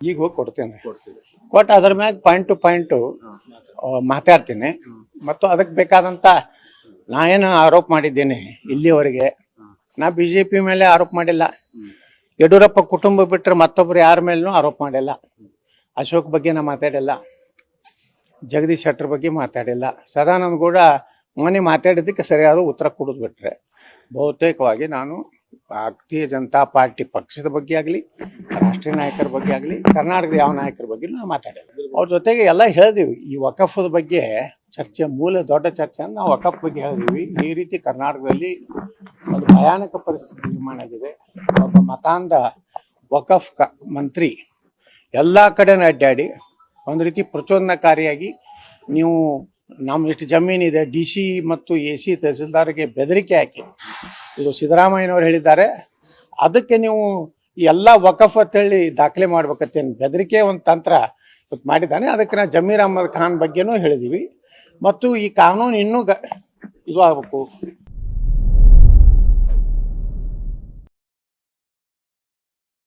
ಈಗ ಹೋಗಿ ಕೊಡ್ತೇನೆ. ಕೊಟ್ಟು ಅದ್ರ ಮ್ಯಾಗ ಪಾಯಿಂಟ್ ಟು ಪಾಯಿಂಟ್ ಮಾತಾಡ್ತೀನಿ. ಮತ್ತು ಅದಕ್ಕೆ ಬೇಕಾದಂತ ನಾ ಏನು ಆರೋಪ ಮಾಡಿದ್ದೇನೆ ಇಲ್ಲಿವರೆಗೆ ನಾ ಬಿ ಜೆ ಪಿ ಮೇಲೆ ಆರೋಪ ಮಾಡಿಲ್ಲ. ಯಡಿಯೂರಪ್ಪ ಕುಟುಂಬ ಬಿಟ್ಟರೆ ಮತ್ತೊಬ್ರು ಯಾರ ಮೇಲೂ ಆರೋಪ ಮಾಡಿಲ್ಲ. ಅಶೋಕ್ ಬಗ್ಗೆ ನಾ ಮಾತಾಡಿಲ್ಲ. ಜಗದೀಶ್ ಶೆಟ್ಟರ್ ಬಗ್ಗೆ ಮಾತಾಡಿಲ್ಲ. ಸದಾನಂದ ಗೌಡ ಮೊನ್ನೆ ಮಾತಾಡಿದ್ದಕ್ಕೆ ಸರಿಯಾದ ಉತ್ತರ ಕೊಡೋದು ಬಿಟ್ರೆ ಬಹುತೇಕವಾಗಿ ನಾನು ಭಾರತೀಯ ಜನತಾ ಪಾರ್ಟಿ ಪಕ್ಷದ ಬಗ್ಗೆ ಆಗಲಿ, ರಾಷ್ಟ್ರೀಯ ನಾಯಕರ ಬಗ್ಗೆ ಆಗಲಿ, ಕರ್ನಾಟಕದ ಯಾವ ನಾಯಕರ ಬಗ್ಗೆ ನಾವು ಮಾತಾಡೋದು. ಅವ್ರ ಜೊತೆಗೆ ಎಲ್ಲ ಹೇಳಿದೀವಿ. ಈ ವಕಫದ ಬಗ್ಗೆ ಚರ್ಚೆ, ಮೂಲ ದೊಡ್ಡ ಚರ್ಚೆ ಅಂತ ನಾವು ವಕಫ್ ಬಗ್ಗೆ ಹೇಳಿದೀವಿ. ಈ ರೀತಿ ಕರ್ನಾಟಕದಲ್ಲಿ ಒಂದು ಭಯಾನಕ ಪರಿಸ್ಥಿತಿ ನಿರ್ಮಾಣ ಆಗಿದೆ. ಒಬ್ಬ ಮತಾಂಧ ವಕಫ್ ಕ ಮಂತ್ರಿ ಎಲ್ಲ ಕಡೆನೂ ಅಡ್ಡಾಡಿ ಒಂದು ರೀತಿ ಪ್ರಚೋದನಕಾರಿಯಾಗಿ ನೀವು ನಮ್ಮ ಇಷ್ಟು ಜಮೀನಿದೆ, ಡಿ ಸಿ ಮತ್ತು ಎ ಸಿ ತಹಸೀಲ್ದಾರ್ಗೆ ಬೆದರಿಕೆ ಹಾಕಿ ಇದು ಸಿದ್ದರಾಮಯ್ಯನವರು ಹೇಳಿದ್ದಾರೆ. ಅದಕ್ಕೆ ನೀವು ಎಲ್ಲ ವಕಫ್ ಅಂತೇಳಿ ದಾಖಲೆ ಮಾಡ್ಬೇಕತ್ತೇನು ಬೆದರಿಕೆ ಒಂದು ತಂತ್ರ ಮಾಡಿದ್ದಾನೆ. ಅದಕ್ಕೆ ನಾವು ಜಮೀರ್ ಅಹಮದ್ ಖಾನ್ ಬಗ್ಗೆನೂ ಹೇಳಿದೀವಿ. ಮತ್ತು ಈ ಕಾನೂನು ಇನ್ನೂ ಗ ಇದು ಆಗಬೇಕು.